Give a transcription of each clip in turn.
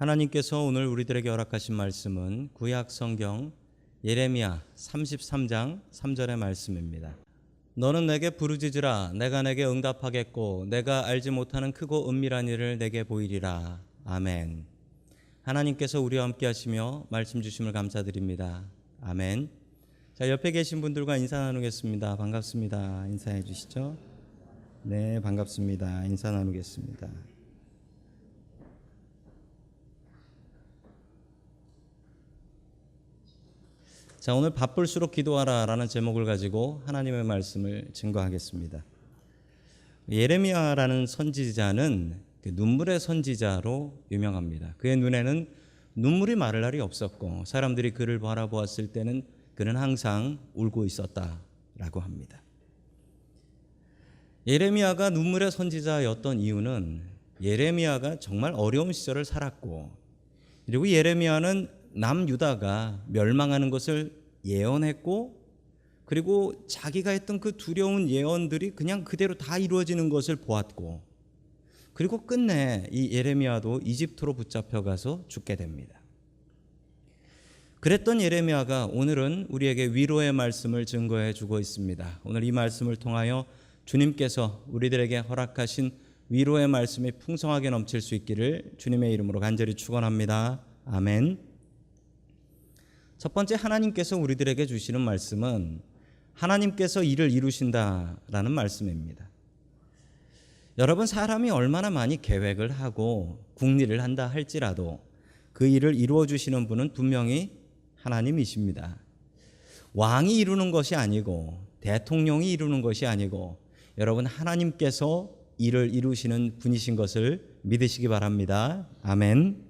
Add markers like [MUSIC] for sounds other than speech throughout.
하나님께서 오늘 우리들에게 허락하신 말씀은 구약 성경 예레미야 33장 3절의 말씀입니다. 너는 내게 부르짖으라 내가 내게 응답하겠고 내가 알지 못하는 크고 은밀한 일을 내게 보이리라. 아멘. 하나님께서 우리와 함께 하시며 말씀 주심을 감사드립니다. 아멘. 자, 옆에 계신 분들과 인사 나누겠습니다. 반갑습니다. 인사해 주시죠. 네, 반갑습니다. 인사 나누겠습니다. 자, 오늘 바쁠수록 기도하라 라는 제목을 가지고 하나님의 말씀을 증거하겠습니다. 예레미야라는 선지자는 그 눈물의 선지자로 유명합니다. 그의 눈에는 눈물이 마를 날이 없었고 사람들이 그를 바라보았을 때는 그는 항상 울고 있었다라고 합니다. 예레미야가 눈물의 선지자였던 이유는 예레미야가 정말 어려운 시절을 살았고 그리고 예레미야는 남유다가 멸망하는 것을 예언했고 그리고 자기가 했던 그 두려운 예언들이 그냥 그대로 다 이루어지는 것을 보았고 그리고 끝내 이 예레미야도 이집트로 붙잡혀 가서 죽게 됩니다. 그랬던 예레미야가 오늘은 우리에게 위로의 말씀을 증거해 주고 있습니다. 오늘 이 말씀을 통하여 주님께서 우리들에게 허락하신 위로의 말씀이 풍성하게 넘칠 수 있기를 주님의 이름으로 간절히 축원합니다. 아멘. 첫 번째 하나님께서 우리들에게 주시는 말씀은 하나님께서 일을 이루신다라는 말씀입니다. 여러분 사람이 얼마나 많이 계획을 하고 궁리를 한다 할지라도 그 일을 이루어 주시는 분은 분명히 하나님이십니다. 왕이 이루는 것이 아니고 대통령이 이루는 것이 아니고 여러분 하나님께서 일을 이루시는 분이신 것을 믿으시기 바랍니다. 아멘.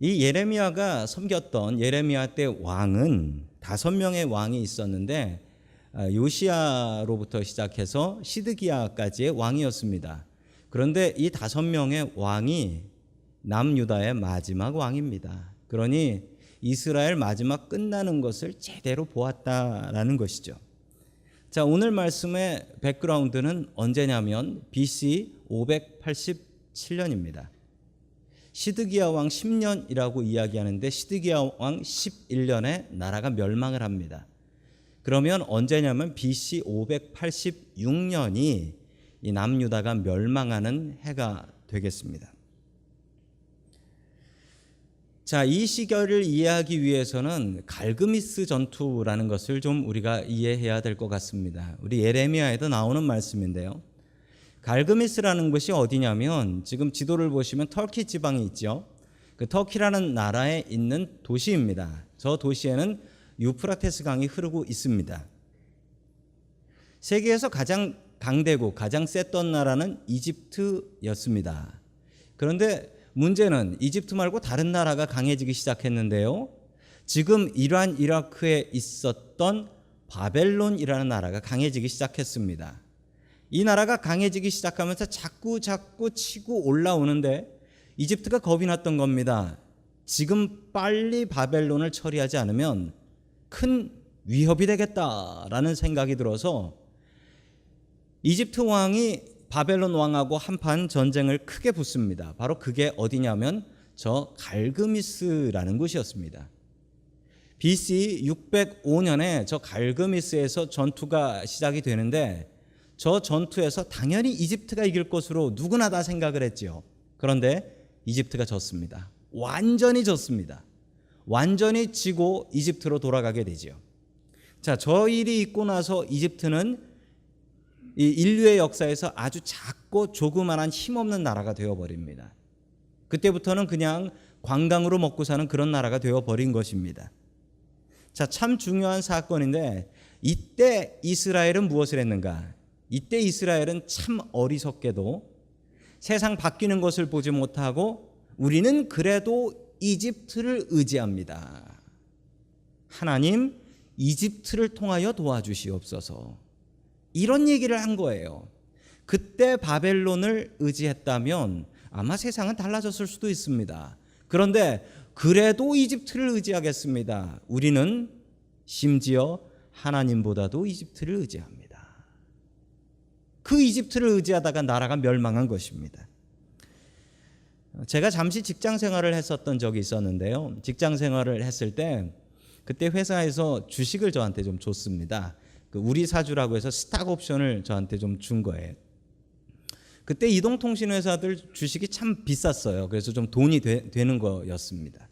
이 예레미야가 섬겼던 예레미야 때 왕은 다섯 명의 왕이 있었는데 아, 요시아로부터 시작해서 시드기야까지의 왕이었습니다. 그런데 이 다섯 명의 왕이 남유다의 마지막 왕입니다. 그러니 이스라엘 마지막 끝나는 것을 제대로 보았다라는 것이죠. 자, 오늘 말씀의 백그라운드는 언제냐면 BC 587년입니다. 시드기야 왕 10년이라고 이야기하는데 시드기야 왕 11년에 나라가 멸망을 합니다. 그러면 언제냐면 BC 586년이 이 남유다가 멸망하는 해가 되겠습니다. 자, 이 시절을 이해하기 위해서는 갈그미스 전투라는 것을 좀 우리가 이해해야 될 것 같습니다. 우리 예레미야에도 나오는 말씀인데요. 갈그미스라는 것이 어디냐면 지금 지도를 보시면 터키 지방이 있죠. 그 터키라는 나라에 있는 도시입니다. 저 도시에는 유프라테스 강이 흐르고 있습니다. 세계에서 가장 강대국, 가장 셌던 나라는 이집트였습니다. 그런데 문제는 이집트 말고 다른 나라가 강해지기 시작했는데요. 지금 이란, 이라크에 있었던 바벨론이라는 나라가 강해지기 시작했습니다. 이 나라가 강해지기 시작하면서 자꾸 자꾸 치고 올라오는데 이집트가 겁이 났던 겁니다. 지금 빨리 바벨론을 처리하지 않으면 큰 위협이 되겠다라는 생각이 들어서 이집트 왕이 바벨론 왕하고 한판 전쟁을 크게 붙습니다. 바로 그게 어디냐면 저 갈그미스라는 곳이었습니다. BC 605년에 저 갈그미스에서 전투가 시작이 되는데 저 전투에서 당연히 이집트가 이길 것으로 누구나 다 생각을 했지요. 그런데 이집트가 졌습니다. 완전히 졌습니다. 완전히 지고 이집트로 돌아가게 되지요. 자, 저 일이 있고 나서 이집트는 이 인류의 역사에서 아주 작고 조그만한 힘없는 나라가 되어 버립니다. 그때부터는 그냥 관광으로 먹고 사는 그런 나라가 되어 버린 것입니다. 자, 참 중요한 사건인데 이때 이스라엘은 무엇을 했는가? 이때 이스라엘은 참 어리석게도 세상 바뀌는 것을 보지 못하고 우리는 그래도 이집트를 의지합니다. 하나님, 이집트를 통하여 도와주시옵소서. 이런 얘기를 한 거예요. 그때 바벨론을 의지했다면 아마 세상은 달라졌을 수도 있습니다. 그런데 그래도 이집트를 의지하겠습니다. 우리는 심지어 하나님보다도 이집트를 의지합니다. 그 이집트를 의지하다가 나라가 멸망한 것입니다. 제가 잠시 직장 생활을 했었던 적이 있었는데요. 직장 생활을 했을 때 그때 회사에서 주식을 저한테 좀 줬습니다. 그 우리 사주라고 해서 스탁 옵션을 저한테 좀 준 거예요. 그때 이동통신 회사들 주식이 참 비쌌어요. 그래서 좀 돈이 되, 되는 거였습니다.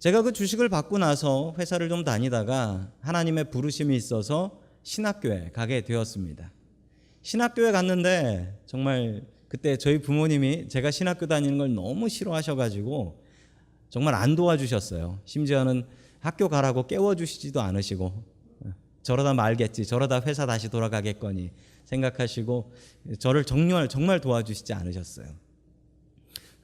제가 그 주식을 받고 나서 회사를 좀 다니다가 하나님의 부르심이 있어서 신학교에 가게 되었습니다. 신학교에 갔는데 정말 그때 저희 부모님이 제가 신학교 다니는 걸 너무 싫어하셔가지고 정말 안 도와주셨어요. 심지어는 학교 가라고 깨워주시지도 않으시고 저러다 말겠지, 저러다 회사 다시 돌아가겠거니 생각하시고 저를 정말 정말 도와주시지 않으셨어요.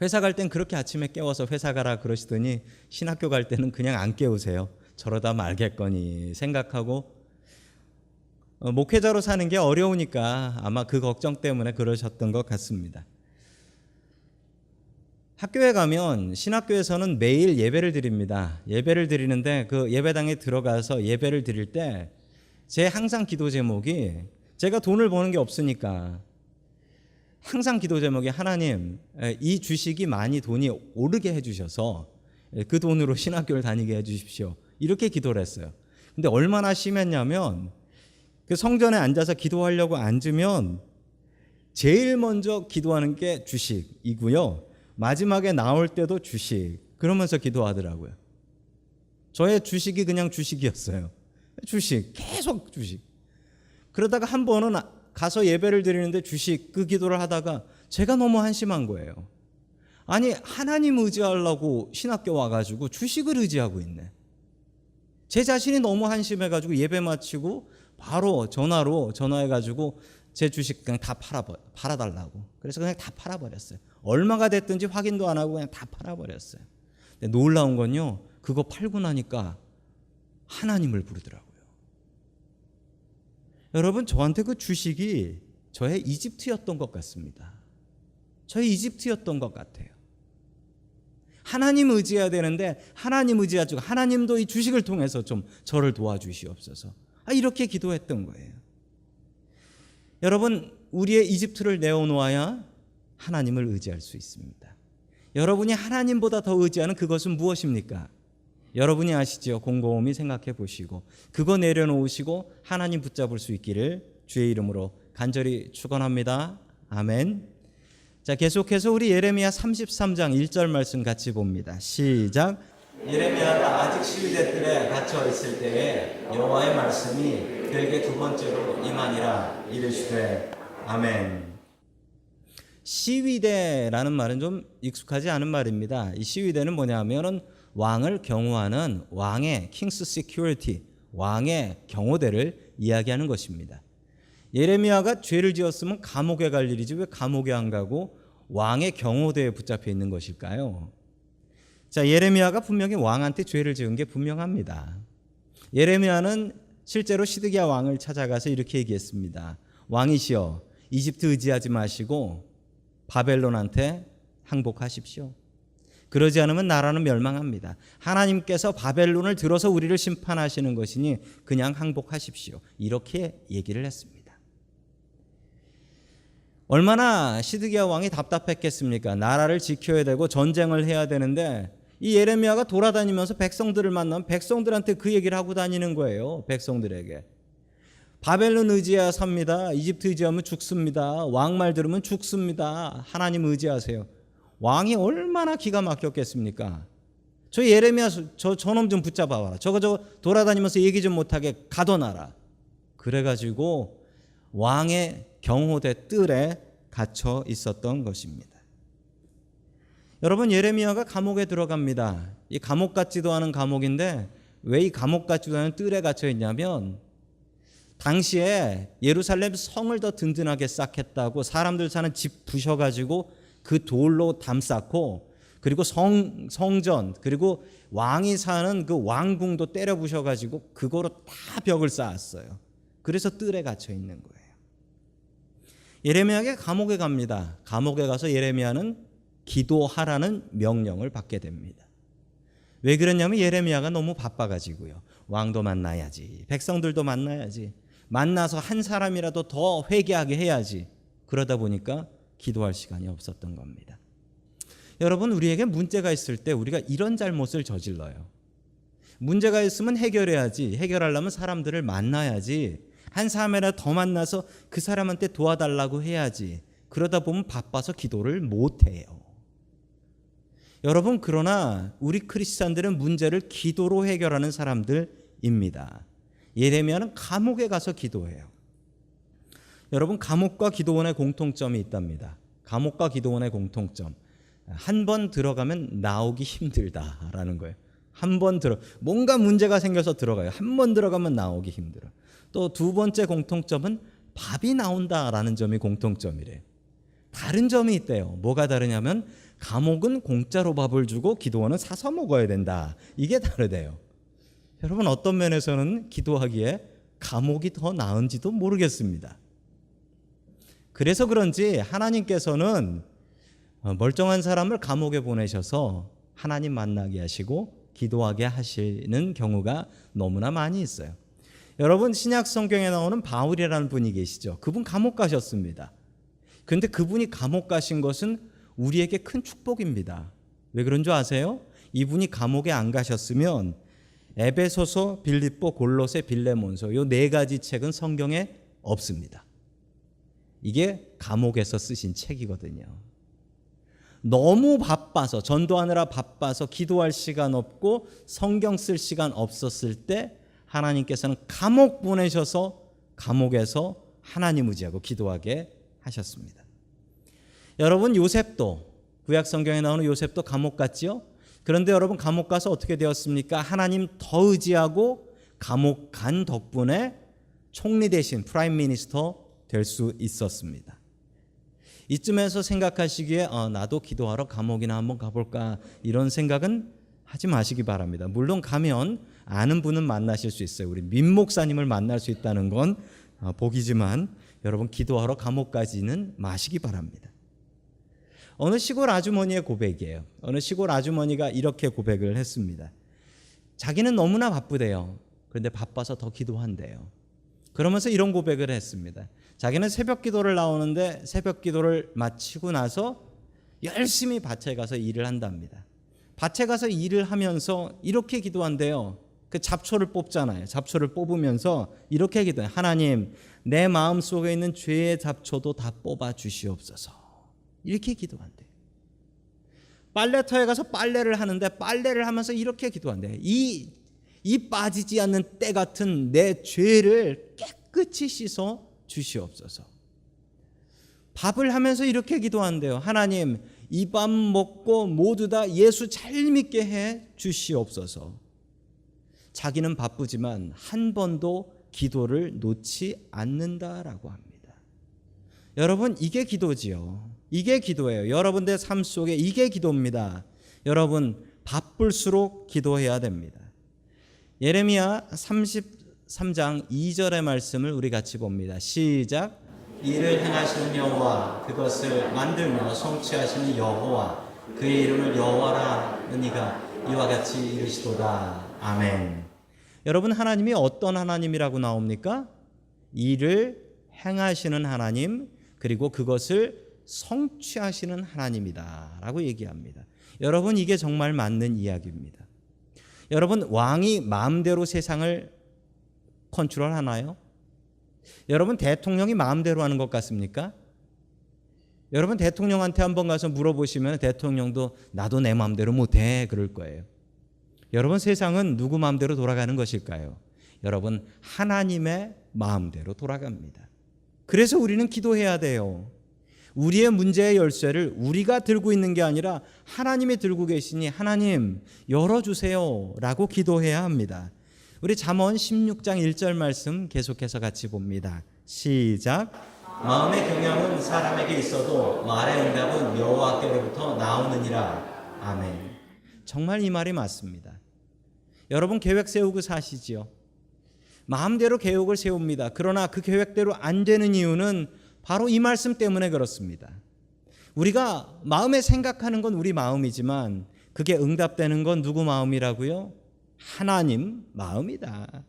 회사 갈 땐 그렇게 아침에 깨워서 회사 가라 그러시더니 신학교 갈 때는 그냥 안 깨우세요. 저러다 말겠거니 생각하고 어, 목회자로 사는 게 어려우니까 아마 그 걱정 때문에 그러셨던 것 같습니다. 학교에 가면 신학교에서는 매일 예배를 드립니다. 예배를 드리는데 그 예배당에 들어가서 예배를 드릴 때 제 항상 기도 제목이 제가 돈을 버는 게 없으니까 항상 기도 제목이 하나님 이 주식이 많이 돈이 오르게 해주셔서 그 돈으로 [LAUGHS] 신학교를 다니게 해주십시오. 이렇게 기도를 했어요. 근데 얼마나 심했냐면 그 성전에 앉아서 기도하려고 앉으면 제일 먼저 기도하는 게 주식이고요. 마지막에 나올 때도 주식. 그러면서 기도하더라고요. 저의 주식이 그냥 주식이었어요. 주식, 계속 주식. 그러다가 한 번은 가서 예배를 드리는데 주식 그 기도를 하다가 제가 너무 한심한 거예요. 아니, 하나님 의지하려고 신학교 와가지고 주식을 의지하고 있네. 제 자신이 너무 한심해가지고 예배 마치고 바로 전화로 전화해가지고 제 주식 그냥 다 팔아 팔아달라고. 그래서 그냥 다 팔아버렸어요. 얼마가 됐든지 확인도 안 하고 그냥 다 팔아버렸어요. 근데 놀라운 건요, 그거 팔고 나니까 하나님을 부르더라고요. 여러분, 저한테 그 주식이 저의 이집트였던 것 같습니다. 저의 이집트였던 것 같아요. 하나님 의지해야 되는데 하나님 의지하지 하나님도 이 주식을 통해서 좀 저를 도와주시옵소서. 아, 이렇게 기도했던 거예요. 여러분, 우리의 이집트를 내어놓아야 하나님을 의지할 수 있습니다. 여러분이 하나님보다 더 의지하는 그것은 무엇입니까? 여러분이 아시죠? 곰곰이 생각해 보시고 그거 내려놓으시고 하나님 붙잡을 수 있기를 주의 이름으로 간절히 축원합니다. 아멘. 자, 계속해서 우리 예레미야 33장 1절 말씀 같이 봅니다. 시작. 예레미야가 아직 시위대 뜰에 갇혀 있을 때에 여호와의 말씀이 그에게 두 번째로 임하니라 이르시되 아멘. 시위대라는 말은 좀 익숙하지 않은 말입니다. 이 시위대는 뭐냐면은 왕을 경호하는 왕의 킹스 시큐리티, 왕의 경호대를 이야기하는 것입니다. 예레미야가 죄를 지었으면 감옥에 갈 일이지 왜 감옥에 안 가고 왕의 경호대에 붙잡혀 있는 것일까요? 자, 예레미야가 분명히 왕한테 죄를 지은 게 분명합니다. 예레미야는 실제로 시드기야 왕을 찾아가서 이렇게 얘기했습니다. 왕이시여, 이집트 의지하지 마시고 바벨론한테 항복하십시오. 그러지 않으면 나라는 멸망합니다. 하나님께서 바벨론을 들어서 우리를 심판하시는 것이니 그냥 항복하십시오. 이렇게 얘기를 했습니다. 얼마나 시드기야 왕이 답답했겠습니까? 나라를 지켜야 되고 전쟁을 해야 되는데 이 예레미야가 돌아다니면서 백성들을 만나면 백성들한테 그 얘기를 하고 다니는 거예요. 백성들에게. 바벨론 의지해야 삽니다. 이집트 의지하면 죽습니다. 왕말 들으면 죽습니다. 하나님 의지하세요. 왕이 얼마나 기가 막혔겠습니까? 저 예레미야 저 저놈 좀 붙잡아 봐라. 저거 저거 돌아다니면서 얘기 좀 못하게 가둬놔라. 그래가지고 왕의 경호대 뜰에 갇혀 있었던 것입니다. 여러분 예레미야가 감옥에 들어갑니다. 이 감옥 같지도 않은 감옥인데 왜 이 감옥 같지도 않은 뜰에 갇혀 있냐면 당시에 예루살렘 성을 더 든든하게 쌓겠다고 사람들 사는 집 부셔가지고 그 돌로 담 쌓고 그리고 성 성전 그리고 왕이 사는 그 왕궁도 때려 부셔가지고 그거로 다 벽을 쌓았어요. 그래서 뜰에 갇혀 있는 거예요. 예레미야가 감옥에 갑니다. 감옥에 가서 예레미야는 기도하라는 명령을 받게 됩니다. 왜 그러냐면 예레미야가 너무 바빠가지고요. 왕도 만나야지, 백성들도 만나야지, 만나서 한 사람이라도 더 회개하게 해야지. 그러다 보니까 기도할 시간이 없었던 겁니다. 여러분 우리에게 문제가 있을 때 우리가 이런 잘못을 저질러요. 문제가 있으면 해결해야지. 해결하려면 사람들을 만나야지. 한 사람이라 더 만나서 그 사람한테 도와달라고 해야지. 그러다 보면 바빠서 기도를 못 해요. 여러분 그러나 우리 크리스찬들은 문제를 기도로 해결하는 사람들입니다. 예레미야는 감옥에 가서 기도해요. 여러분 감옥과 기도원의 공통점이 있답니다. 감옥과 기도원의 공통점. 한 번 들어가면 나오기 힘들다라는 거예요. 한 번 들어 뭔가 문제가 생겨서 들어가요. 한 번 들어가면 나오기 힘들어. 또 두 번째 공통점은 밥이 나온다라는 점이 공통점이래요. 다른 점이 있대요. 뭐가 다르냐면 감옥은 공짜로 밥을 주고 기도원은 사서 먹어야 된다. 이게 다르대요. 여러분 어떤 면에서는 기도하기에 감옥이 더 나은지도 모르겠습니다. 그래서 그런지 하나님께서는 어, 멀쩡한 사람을 감옥에 보내셔서 하나님 만나게 하시고 기도하게 하시는 경우가 너무나 많이 있어요. 여러분 신약 성경에 나오는 바울이라는 분이 계시죠. 그분 감옥 가셨습니다. 근데 그분이 감옥 가신 것은 우리에게 큰 축복입니다. 왜 그런 줄 아세요? 이분이 감옥에 안 가셨으면 에베소서, 빌립보, 골로새, 빌레몬서 요 네 가지 책은 성경에 없습니다. 이게 감옥에서 쓰신 책이거든요. 너무 바빠서 전도하느라 바빠서 기도할 시간 없고 성경 쓸 시간 없었을 때 하나님께서는 감옥 보내셔서 감옥에서 하나님 의지하고 기도하게 하셨습니다. 여러분 요셉도 구약 성경에 나오는 요셉도 감옥 갔지요? 그런데 여러분 감옥 가서 어떻게 되었습니까? 하나님 더 의지하고 감옥 간 덕분에 총리 대신 프라임 미니스터 될 수 있었습니다. 이쯤에서 생각하시기에 어, 나도 기도하러 감옥이나 한번 가볼까 이런 생각은 하지 마시기 바랍니다. 물론 가면 아는 분은 만나실 수 있어요. 우리 민 목사님을 만날 수 있다는 건 어, 복이지만 여러분 기도하러 감옥 가지는 마시기 바랍니다. 어느 시골 아주머니의 고백이에요. 어느 시골 아주머니가 이렇게 고백을 했습니다. 자기는 너무나 바쁘대요. 그런데 바빠서 더 기도한대요. 그러면서 이런 고백을 했습니다. 자기는 새벽 기도를 나오는데 새벽 기도를 마치고 나서 열심히 밭에 가서 일을 한답니다. 밭에 가서 일을 하면서 이렇게 기도한대요. 그 잡초를 뽑잖아요. 잡초를 뽑으면서 이렇게 기도해. 하나님, 내 마음 속에 있는 죄의 잡초도 다 뽑아 주시옵소서. 이렇게 기도한대. 빨래터에 가서 빨래를 하는데 빨래를 하면서 이렇게 기도한대. 이, 이 빠지지 않는 때 같은 내 죄를 깨끗이 씻어 주시옵소서. 밥을 하면서 이렇게 기도한대요. 하나님, 이 밥 먹고 모두 다 예수 잘 믿게 해 주시옵소서. 자기는 바쁘지만 한 번도 기도를 놓지 않는다라고 합니다. 여러분, 이게 기도지요. 이게 기도예요. 여러분들 삶 속에 이게 기도입니다. 여러분, 바쁠수록 기도해야 됩니다. 예레미야 33장 2절의 말씀을 우리 같이 봅니다. 시작. 이를 행하시는 여호와 그것을 만들며 성취하시는 여호와 그의 이름을 여호와라 하니가 이와 같이 이르시도다. 아멘. 여러분 하나님이 어떤 하나님이라고 나옵니까? 일을 행하시는 하나님 그리고 그것을 성취하시는 하나님이다 라고 얘기합니다. 여러분 이게 정말 맞는 이야기입니다. 여러분 왕이 마음대로 세상을 컨트롤 하나요? 여러분 대통령이 마음대로 하는 것 같습니까? 여러분 대통령한테 한번 가서 물어보시면 대통령도 나도 내 마음대로 못해 그럴 거예요. 여러분 세상은 누구 마음대로 돌아가는 것일까요? 여러분 하나님의 마음대로 돌아갑니다. 그래서 우리는 기도해야 돼요. 우리의 문제의 열쇠를 우리가 들고 있는 게 아니라 하나님이 들고 계시니 하나님 열어주세요라고 기도해야 합니다. 우리 잠언 16장 1절 말씀 계속해서 같이 봅니다. 시작. 마음의 경영은 사람에게 있어도 말의 응답은 여호와께로부터 나오느니라. 아멘. 정말 이 말이 맞습니다. 여러분 계획 세우고 사시지요. 마음대로 계획을 세웁니다. 그러나 그 계획대로 안 되는 이유는 바로 이 말씀 때문에 그렇습니다. 우리가 마음에 생각하는 건 우리 마음이지만 그게 응답되는 건 누구 마음이라고요? 하나님 마음이다.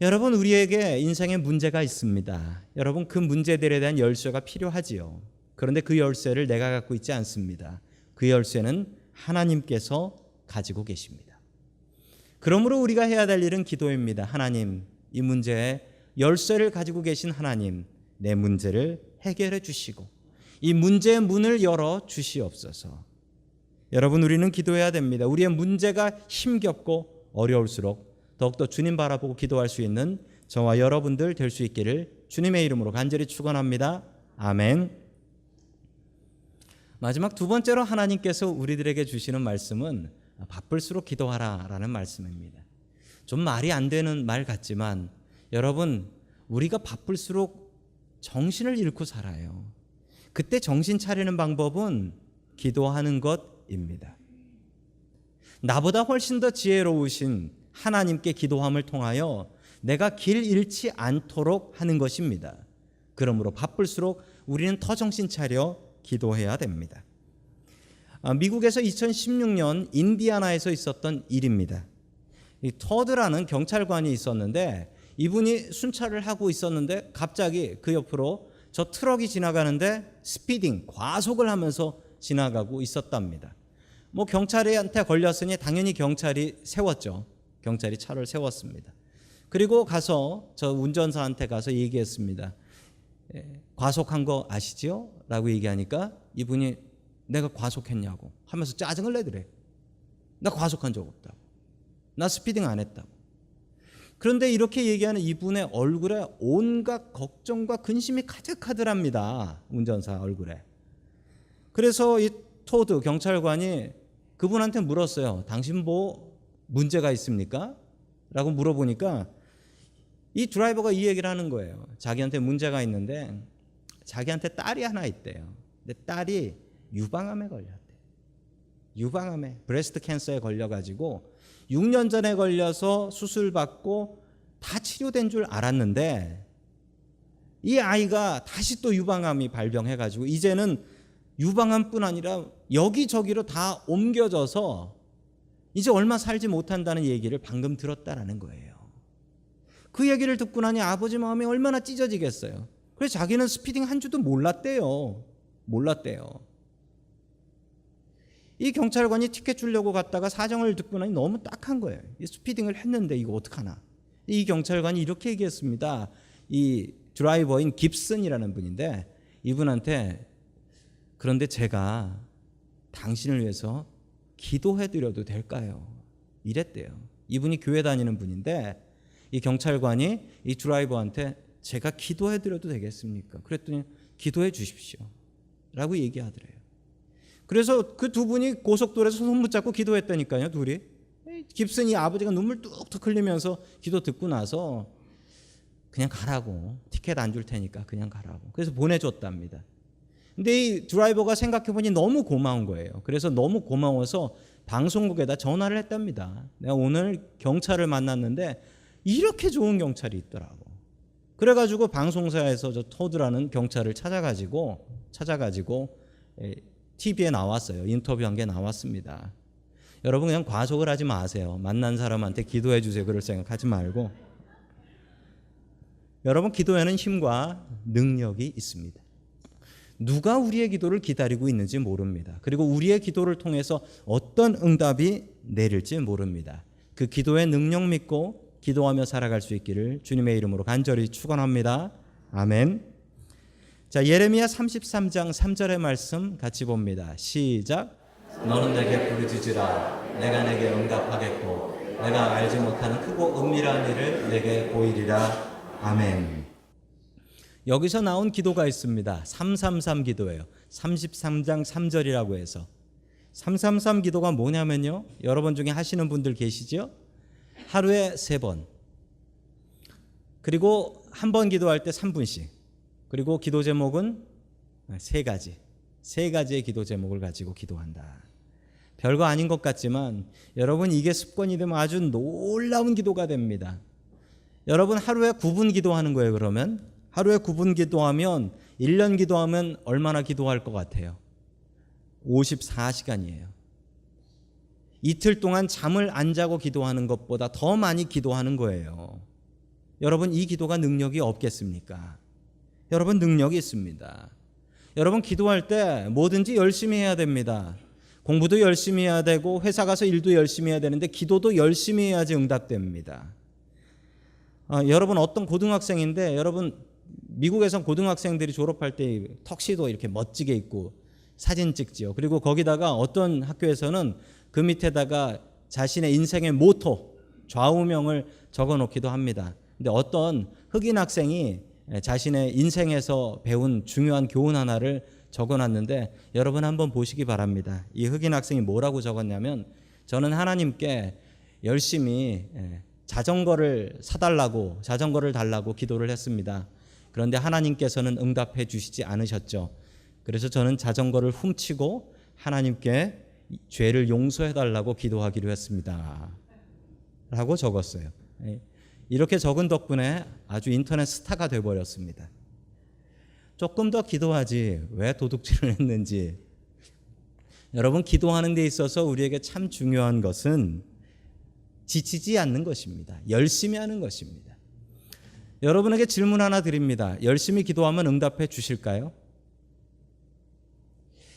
여러분 우리에게 인생에 문제가 있습니다. 여러분 그 문제들에 대한 열쇠가 필요하지요. 그런데 그 열쇠를 내가 갖고 있지 않습니다. 그 열쇠는 하나님께서 가지고 계십니다. 그러므로 우리가 해야 될 일은 기도입니다. 하나님, 이 문제에 열쇠를 가지고 계신 하나님, 내 문제를 해결해 주시고 이 문제의 문을 열어 주시옵소서. 여러분 우리는 기도해야 됩니다. 우리의 문제가 힘겹고 어려울수록 더욱더 주님 바라보고 기도할 수 있는 저와 여러분들 될 수 있기를 주님의 이름으로 간절히 축원합니다. 아멘. 마지막 두 번째로 하나님께서 우리들에게 주시는 말씀은 바쁠수록 기도하라라는 말씀입니다. 좀 말이 안 되는 말 같지만 여러분 우리가 바쁠수록 정신을 잃고 살아요. 그때 정신 차리는 방법은 기도하는 것입니다. 나보다 훨씬 더 지혜로우신 하나님께 기도함을 통하여 내가 길 잃지 않도록 하는 것입니다. 그러므로 바쁠수록 우리는 더 정신 차려 기도해야 됩니다. 아, 미국에서 2016년 인디아나에서 있었던 일입니다. 이 터드라는 경찰관이 있었는데 이분이 순찰을 하고 있었는데 갑자기 그 옆으로 저 트럭이 지나가는데 스피딩 과속을 하면서 지나가고 있었답니다. 뭐 경찰한테 걸렸으니 당연히 경찰이 세웠죠. 경찰이 차를 세웠습니다. 그리고 가서 저 운전사한테 가서 얘기했습니다. 예, 과속한 거 아시지요? 라고 얘기하니까 이분이 내가 과속했냐고 하면서 짜증을 내더래. 나 과속한 적 없다고. 나 스피딩 안 했다고. 그런데 이렇게 얘기하는 이분의 얼굴에 온갖 걱정과 근심이 가득하더랍니다. 운전사 얼굴에. 그래서 이 토드 경찰관이 그분한테 물었어요. 당신 뭐 문제가 있습니까? 라고 물어보니까 이 드라이버가 이 얘기를 하는 거예요. 자기한테 문제가 있는데 자기한테 딸이 하나 있대요. 근데 딸이 유방암에 걸렸대. 유방암에 브레스트 캔서에 걸려 가지고 6년 전에 걸려서 수술 받고 다 치료된 줄 알았는데 이 아이가 다시 또 유방암이 발병해 가지고 이제는 유방암뿐 아니라 여기저기로 다 옮겨져서 이제 얼마 살지 못한다는 얘기를 방금 들었다라는 거예요. 그 얘기를 듣고 나니 아버지 마음이 얼마나 찢어지겠어요. 그래서 자기는 스피딩 한 주도 몰랐대요. 몰랐대요. 이 경찰관이 티켓 주려고 갔다가 사정을 듣고 나니 너무 딱한 거예요. 이 스피딩을 했는데 이거 어떡하나. 이 경찰관이 이렇게 얘기했습니다. 이 드라이버인 깁슨이라는 분인데 이분한테 그런데 제가 당신을 위해서 기도해 드려도 될까요? 이랬대요. 이분이 교회 다니는 분인데 이 경찰관이 이 드라이버한테 제가 기도해 드려도 되겠습니까? 그랬더니 기도해 주십시오. 라고 얘기하더래요. 그래서 그 두 분이 고속도로에서 손 붙잡고 기도했다니까요, 둘이. 깁슨이 아버지가 눈물 뚝뚝 흘리면서 기도 듣고 나서 그냥 가라고. 티켓 안 줄 테니까 그냥 가라고. 그래서 보내줬답니다. 근데 이 드라이버가 생각해보니 너무 고마운 거예요. 그래서 너무 고마워서 방송국에다 전화를 했답니다. 내가 오늘 경찰을 만났는데 이렇게 좋은 경찰이 있더라고. 그래가지고 방송사에서 저 토드라는 경찰을 찾아가지고 찾아가지고 TV에 나왔어요. 인터뷰한 게 나왔습니다. 여러분 그냥 과속을 하지 마세요. 만난 사람한테 기도해 주세요. 그럴 생각하지 말고 여러분 기도에는 힘과 능력이 있습니다. 누가 우리의 기도를 기다리고 있는지 모릅니다. 그리고 우리의 기도를 통해서 어떤 응답이 내릴지 모릅니다. 그 기도의 능력 믿고 기도하며 살아갈 수 있기를 주님의 이름으로 간절히 축원합니다. 아멘. 자, 예레미야 33장 3절의 말씀 같이 봅니다. 시작. 너는 내게 부르짖으라 내가 내게 응답하겠고 내가 알지 못하는 크고 은밀한 일을 내게 보이리라. 아멘. 여기서 나온 기도가 있습니다. 333 기도예요. 33장 3절이라고 해서 333 기도가 뭐냐면요. 여러분 중에 하시는 분들 계시죠? 하루에 세 번. 그리고 한 번 기도할 때 3분씩. 그리고 기도 제목은 세 가지. 세 가지의 기도 제목을 가지고 기도한다. 별거 아닌 것 같지만 여러분 이게 습관이 되면 아주 놀라운 기도가 됩니다. 여러분 하루에 9분 기도하는 거예요, 그러면? 하루에 9분 기도하면 1년 기도하면 얼마나 기도할 것 같아요? 54시간이에요. 이틀 동안 잠을 안 자고 기도하는 것보다 더 많이 기도하는 거예요. 여러분 이 기도가 능력이 없겠습니까? 여러분 능력이 있습니다. 여러분 기도할 때 뭐든지 열심히 해야 됩니다. 공부도 열심히 해야 되고 회사 가서 일도 열심히 해야 되는데 기도도 열심히 해야지 응답됩니다. 아, 여러분 어떤 고등학생인데 여러분 미국에선 고등학생들이 졸업할 때 턱시도 이렇게 멋지게 입고 사진 찍지요. 그리고 거기다가 어떤 학교에서는 그 밑에다가 자신의 인생의 모토 좌우명을 적어 놓기도 합니다. 근데 어떤 흑인 학생이 자신의 인생에서 배운 중요한 교훈 하나를 적어 놨는데 여러분 한번 보시기 바랍니다. 이 흑인 학생이 뭐라고 적었냐면 저는 하나님께 열심히 예, 자전거를 사달라고 자전거를 달라고 기도를 했습니다. 그런데 하나님께서는 응답해 주시지 않으셨죠. 그래서 저는 자전거를 훔치고 하나님께 죄를 용서해 달라고 기도하기로 했습니다. 라고 적었어요. 예. 이렇게 적은 덕분에 아주 인터넷 스타가 돼 버렸습니다. 조금 더 기도하지 왜 도둑질을 했는지 여러분 기도하는 데 있어서 우리에게 참 중요한 것은 지치지 않는 것입니다. 열심히 하는 것입니다. 여러분에게 질문 하나 드립니다. 열심히 기도하면 응답해 주실까요?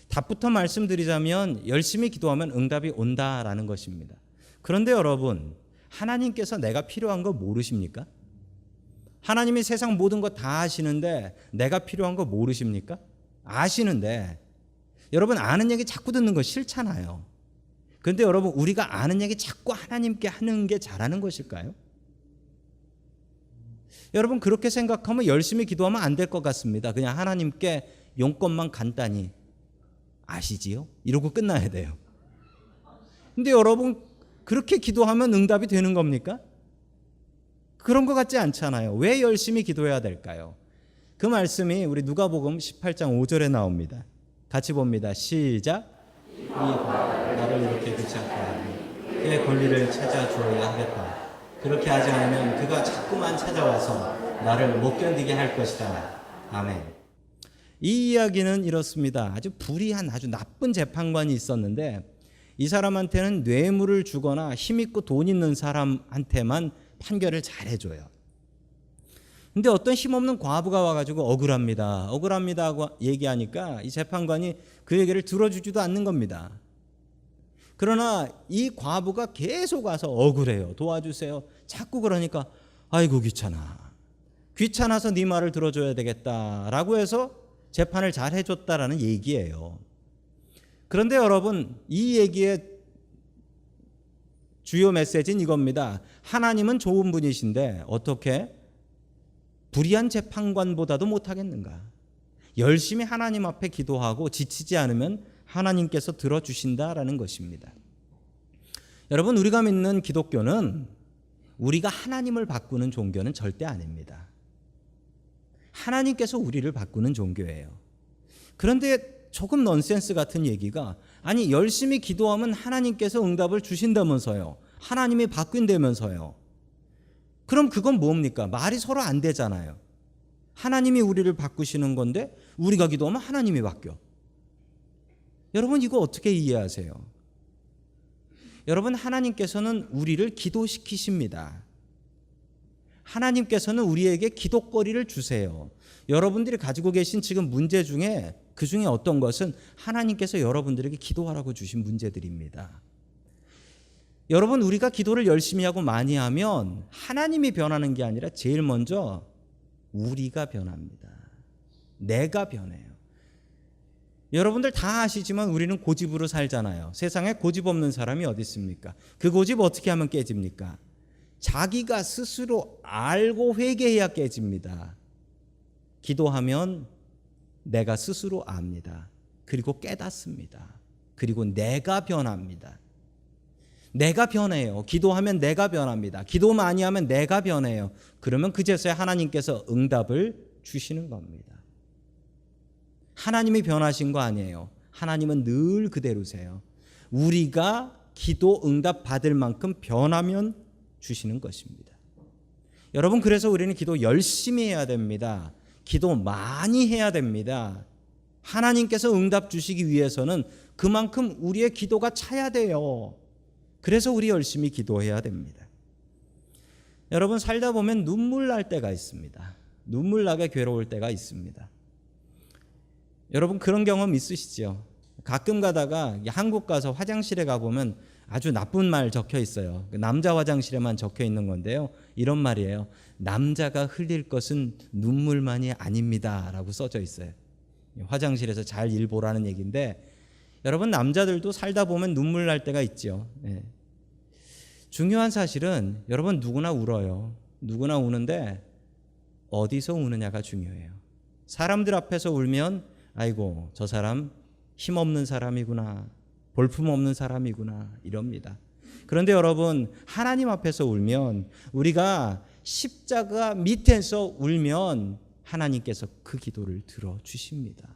답부터 말씀드리자면 열심히 기도하면 응답이 온다라는 것입니다. 그런데 여러분, 하나님께서 내가 필요한 거 모르십니까? 하나님이 세상 모든 거 다 아시는데 내가 필요한 거 모르십니까? 아시는데 여러분 아는 얘기 자꾸 듣는 거 싫잖아요. 그런데 여러분 우리가 아는 얘기 자꾸 하나님께 하는 게 잘하는 것일까요? 여러분 그렇게 생각하면 열심히 기도하면 안 될 것 같습니다. 그냥 하나님께 용건만 간단히 아시지요? 이러고 끝나야 돼요. 근데 여러분 그렇게 기도하면 응답이 되는 겁니까? 그런 것 같지 않잖아요. 왜 열심히 기도해야 될까요? 그 말씀이 우리 누가복음 18장 5절에 나옵니다. 같이 봅니다. 시작. 이 나를 이렇게 귀찮게 그의 권리를 찾아 주어야 하겠다. 그렇게 하지 않으면 그가 자꾸만 찾아와서 나를 못 견디게 할 것이다. 아멘. 이 이야기는 이렇습니다. 아주 불의한 아주 나쁜 재판관이 있었는데 이 사람한테는 뇌물을 주거나 힘 있고 돈 있는 사람한테만 판결을 잘 해줘요. 근데 어떤 힘없는 과부가 와가지고 억울합니다. 억울합니다 하고 얘기하니까 이 재판관이 그 얘기를 들어주지도 않는 겁니다. 그러나 이 과부가 계속 와서 억울해요. 도와주세요. 자꾸 그러니까 아이고 귀찮아. 귀찮아서 네 말을 들어줘야 되겠다라고 해서 재판을 잘 해줬다라는 얘기예요. 그런데 여러분 이 얘기의 주요 메시지는 이겁니다. 하나님은 좋은 분이신데 어떻게 불의한 재판관보다도 못하겠는가? 열심히 하나님 앞에 기도하고 지치지 않으면 하나님께서 들어주신다라는 것입니다. 여러분 우리가 믿는 기독교는 우리가 하나님을 바꾸는 종교는 절대 아닙니다. 하나님께서 우리를 바꾸는 종교예요. 그런데 조금 넌센스 같은 얘기가 아니 열심히 기도하면 하나님께서 응답을 주신다면서요. 하나님이 바뀐다면서요. 그럼 그건 뭡니까? 말이 서로 안 되잖아요. 하나님이 우리를 바꾸시는 건데 우리가 기도하면 하나님이 바뀌어. 여러분 이거 어떻게 이해하세요? 여러분 하나님께서는 우리를 기도시키십니다. 하나님께서는 우리에게 기도거리를 주세요. 여러분들이 가지고 계신 지금 문제 중에 그 중에 어떤 것은 하나님께서 여러분들에게 기도하라고 주신 문제들입니다. 여러분 우리가 기도를 열심히 하고 많이 하면 하나님이 변하는 게 아니라 제일 먼저 우리가 변합니다. 내가 변해요. 여러분들 다 아시지만 우리는 고집으로 살잖아요. 세상에 고집 없는 사람이 어디 있습니까? 그 고집 어떻게 하면 깨집니까? 자기가 스스로 알고 회개해야 깨집니다. 기도하면 내가 스스로 압니다. 그리고 깨닫습니다. 그리고 내가 변합니다. 내가 변해요. 기도하면 내가 변합니다. 기도 많이 하면 내가 변해요. 그러면 그제서야 하나님께서 응답을 주시는 겁니다. 하나님이 변하신 거 아니에요. 하나님은 늘 그대로세요. 우리가 기도 응답 받을 만큼 변하면 주시는 것입니다. 여러분 그래서 우리는 기도 열심히 해야 됩니다. 기도 많이 해야 됩니다. 하나님께서 응답 주시기 위해서는 그만큼 우리의 기도가 차야 돼요. 그래서 우리 열심히 기도해야 됩니다. 여러분 살다 보면 눈물 날 때가 있습니다. 눈물 나게 괴로울 때가 있습니다. 여러분 그런 경험 있으시죠? 가끔 가다가 한국 가서 화장실에 가보면 아주 나쁜 말 적혀 있어요. 그 남자 화장실에만 적혀 있는 건데요. 이런 말이에요. 남자가 흘릴 것은 눈물만이 아닙니다라고 써져 있어요. 화장실에서 잘 일 보라는 얘기인데 여러분 남자들도 살다 보면 눈물 날 때가 있죠. 예. 중요한 사실은 여러분 누구나 울어요. 누구나 우는데 어디서 우느냐가 중요해요. 사람들 앞에서 울면 아이고 저 사람 힘없는 사람이구나. 볼품 없는 사람이구나. 이럽니다. 그런데 여러분 하나님 앞에서 울면 우리가 십자가 밑에서 울면 하나님께서 그 기도를 들어 주십니다.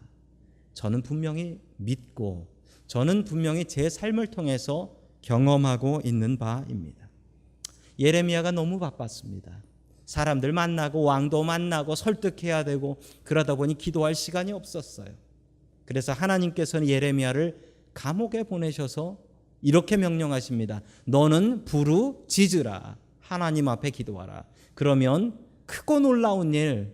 저는 분명히 믿고 저는 분명히 제 삶을 통해서 경험하고 있는 바입니다. 예레미야가 너무 바빴습니다. 사람들 만나고 왕도 만나고 설득해야 되고 그러다 보니 기도할 시간이 없었어요. 그래서 하나님께서는 예레미야를 감옥에 보내셔서 이렇게 명령하십니다. 너는 부르짖으라. 하나님 앞에 기도하라. 그러면 크고 놀라운 일,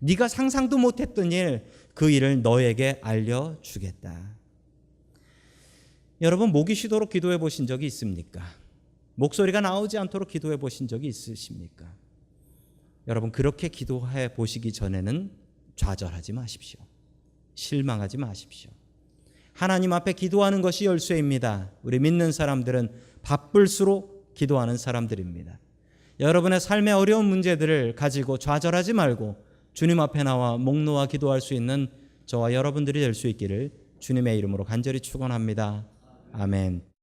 네가 상상도 못했던 일, 그 일을 너에게 알려주겠다. 여러분 목이 쉬도록 기도해 보신 적이 있습니까? 목소리가 나오지 않도록 기도해 보신 적이 있으십니까? 여러분 그렇게 기도해 보시기 전에는 좌절하지 마십시오. 실망하지 마십시오. 하나님 앞에 기도하는 것이 열쇠입니다. 우리 믿는 사람들은 바쁠수록 기도하는 사람들입니다. 여러분의 삶의 어려운 문제들을 가지고 좌절하지 말고 주님 앞에 나와 목 놓아 기도할 수 있는 저와 여러분들이 될 수 있기를 주님의 이름으로 간절히 축원합니다. 아멘.